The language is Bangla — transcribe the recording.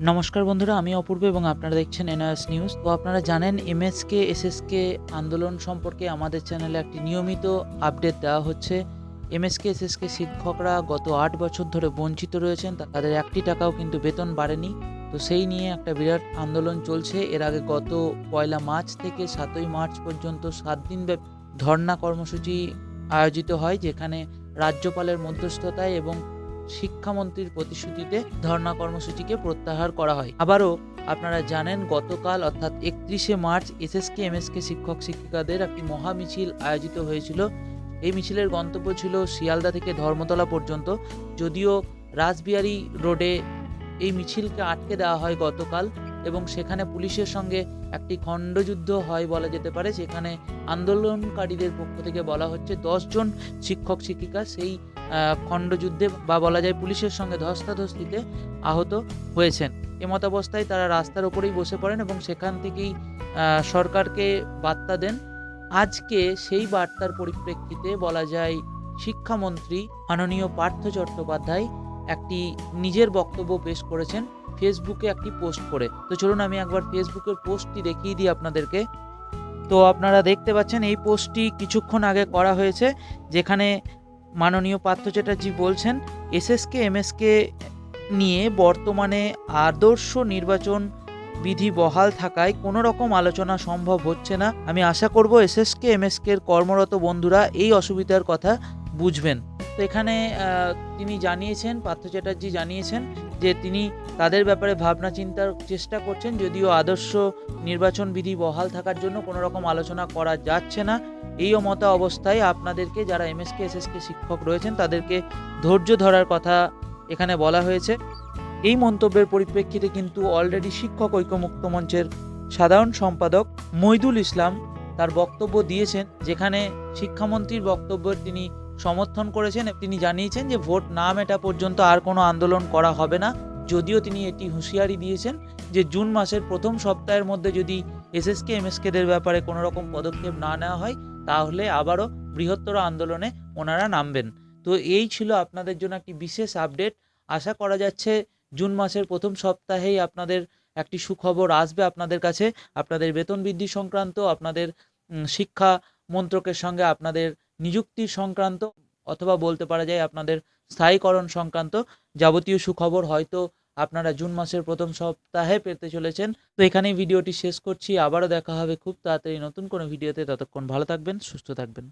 নমস্কার বন্ধুরা, আমি অপূর্ব এবং আপনারা দেখছেন এনআরএস নিউজ। তো আপনারা জানেন, এমএসকে, এসএসকে আন্দোলন সম্পর্কে আমাদের চ্যানেলে একটি নিয়মিত আপডেট দেওয়া হচ্ছে। এমএসকে, এসএসকে শিক্ষকরা গত আট বছর ধরে বঞ্চিত রয়েছেন তাদের একটি টাকাও কিন্তু বেতন বাড়েনি। তো সেই নিয়ে একটা বিরাট আন্দোলন চলছে। এর আগে গত পয়লা মার্চ থেকে সাতই মার্চ পর্যন্ত সাত দিন ব্যাপী ধর্ণা কর্মসূচি আয়োজিত হয়, যেখানে রাজ্যপালের মধ্যস্থতায় এবং শিক্ষামন্ত্রীর প্রতিশ্রুতিতে ধর্ণা কর্মসূচিকে প্রত্যাহার করা হয়। আবারও আপনারা জানেন, গতকাল অর্থাৎ একত্রিশে March S S SSK, MSK শিক্ষক, শিক্ষিকাদের একটি মহা মিছিল আয়োজিত হয়েছিল। এই মিছিলের গন্তব্য ছিল শিয়ালদা থেকে ধর্মতলা পর্যন্ত। যদিও রাসবিহারী রোডে এই মিছিলকে আটকে দেওয়া হয় গতকাল এবং সেখানে পুলিশের সঙ্গে একটি খণ্ডযুদ্ধ হয় বলা যেতে পারে সেখানে আন্দোলনকারীদের পক্ষ থেকে বলা হচ্ছে দশজন শিক্ষক, শিক্ষিকা সেই খণ্ডযুদ্ধে বা বলা যায় পুলিশের সঙ্গে ধস্তাধস্তিতে আহত হয়েছেন। এমতাবস্থায় তারা রাস্তার ওপরেই বসে পড়েন এবং সেখান থেকেই সরকারকে বার্তা দেন। আজকে সেই বার্তার পরিপ্রেক্ষিতে বলা যায় শিক্ষামন্ত্রী মাননীয় পার্থ চট্টোপাধ্যায় একটি নিজের বক্তব্য পেশ করেছেন, ফেসবুকে একটি পোস্ট করে। তো চলুন আমি একবার ফেসবুকের পোস্টটি দেখিয়ে দিই আপনাদেরকে। তো আপনারা দেখতে পাচ্ছেন এই পোস্টটি কিছুক্ষণ আগে করা হয়েছে, যেখানে মাননীয় পার্থ চ্যাটার্জি বলছেন, এসএসকে, এমএসকে নিয়ে বর্তমানে আদর্শ নির্বাচন বিধি বহাল থাকায় কোনো রকম আলোচনা সম্ভব হচ্ছে না। আমি আশা করব এসএসকে, এমএসকের কর্মরত বন্ধুরা এই অসুবিধার কথা বুঝবেন। তো এখানে তিনি জানিয়েছেন, পার্থ চ্যাটার্জি জানিয়েছেন যে তিনি তাদের ব্যাপারে ভাবনা চিন্তার চেষ্টা করছেন, যদিও আদর্শ নির্বাচন বিধি বহাল থাকার জন্য কোনো রকম আলোচনা করা যাচ্ছে না। এই মতা অবস্থায় আপনাদেরকে যারা এমএসকে, এসএসকে শিক্ষক রয়েছেন, তাদেরকে ধৈর্য ধরার কথা এখানে বলা হয়েছে। এই মন্তব্যের পরিপ্রেক্ষিতে কিন্তু অলরেডি শিক্ষক ঐক্যমুক্ত মঞ্চের সাধারণ সম্পাদক মইদুল ইসলাম তার বক্তব্য দিয়েছেন, যেখানে শিক্ষামন্ত্রীর বক্তব্যের তিনি সমর্থন করেছেন, তিনি জানিয়েছেন যে ভোট না মেটা পর্যন্ত আর কোনো আন্দোলন করা হবে না। যদিও তিনি এটি হুঁশিয়ারি দিয়েছেন যে জুন মাসের প্রথম সপ্তাহের মধ্যে যদি এসএসকে এমএসকেদের ব্যাপারে কোনো রকম পদক্ষেপ না নেওয়া হয়, তাহলে আবারও বৃহত্তর আন্দোলনে ওনারা নামবেন। তো এই ছিল আপনাদের জন্য একটি বিশেষ আপডেট। আশা করা যাচ্ছে জুন মাসের প্রথম সপ্তাহেই আপনাদের একটি সুখবর আসবে আপনাদের কাছে। আপনাদের বেতন বৃদ্ধি সংক্রান্ত, আপনাদের শিক্ষা মন্ত্রকের সঙ্গে আপনাদের নিযুক্তির সংক্রান্ত অথবা বলতে পারা যায় আপনাদের স্থায়ীকরণ সংক্রান্ত যাবতীয় সুখবর হয়তো আপনারা জুন মাসের প্রথম সপ্তাহে পেতে চলেছেন। তো এখানেই ভিডিওটি শেষ করছি। আবারও দেখা হবে খুব তাড়াতাড়ি নতুন কোনো ভিডিওতে। ততক্ষণ ভালো থাকবেন, সুস্থ থাকবেন।